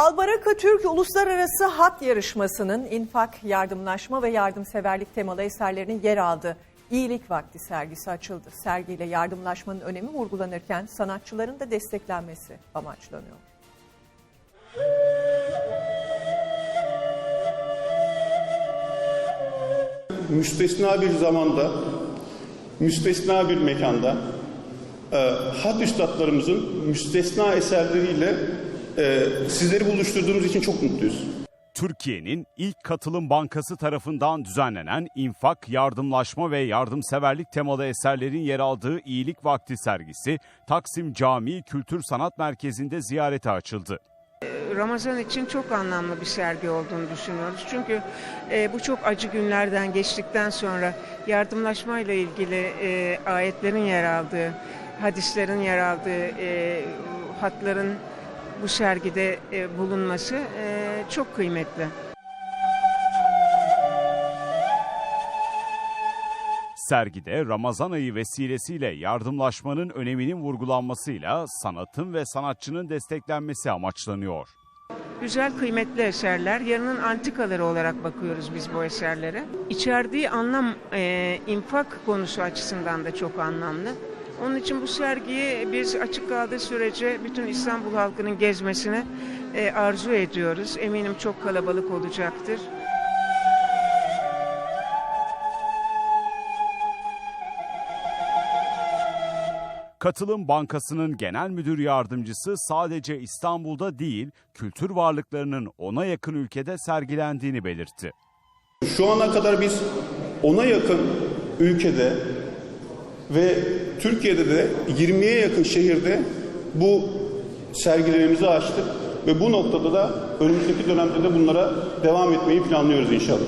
Albaraka Türk Uluslararası Hat Yarışması'nın infak, yardımlaşma ve yardımseverlik temalı eserlerinin yer aldığı İyilik Vakti sergisi açıldı. Sergiyle yardımlaşmanın önemi vurgulanırken sanatçıların da desteklenmesi amaçlanıyor. müstesna bir zamanda, müstesna bir mekanda e, hat üstadlarımızın müstesna eserleriyle e, sizleri buluşturduğumuz için çok mutluyuz. Türkiye'nin ilk katılım bankası tarafından düzenlenen infak, yardımlaşma ve yardımseverlik temalı eserlerin yer aldığı İyilik Vakti sergisi Taksim Camii Kültür Sanat Merkezi'nde ziyarete açıldı. Ramazan için çok anlamlı bir sergi olduğunu düşünüyoruz. Çünkü e, bu çok acı günlerden geçtikten sonra yardımlaşmayla ilgili e, ayetlerin yer aldığı, hadislerin yer aldığı e, hatların bu sergide e, bulunması e, çok kıymetli. Sergide Ramazan ayı vesilesiyle yardımlaşmanın öneminin vurgulanmasıyla sanatın ve sanatçının desteklenmesi amaçlanıyor. Güzel, kıymetli eserler. Yarının antikaları olarak bakıyoruz biz bu eserlere. İçerdiği anlam e, infak konusu açısından da çok anlamlı. Onun için bu sergiyi biz açık kaldığı sürece bütün İstanbul halkının gezmesini e, arzu ediyoruz. Eminim çok kalabalık olacaktır. Katılım Bankası'nın genel müdür yardımcısı sadece İstanbul'da değil, kültür varlıklarının ona yakın ülkede sergilendiğini belirtti. Şu ana kadar biz ona yakın ülkede ve Türkiye'de de 20'ye yakın şehirde bu sergilerimizi açtık ve bu noktada da önümüzdeki dönemde de bunlara devam etmeyi planlıyoruz inşallah.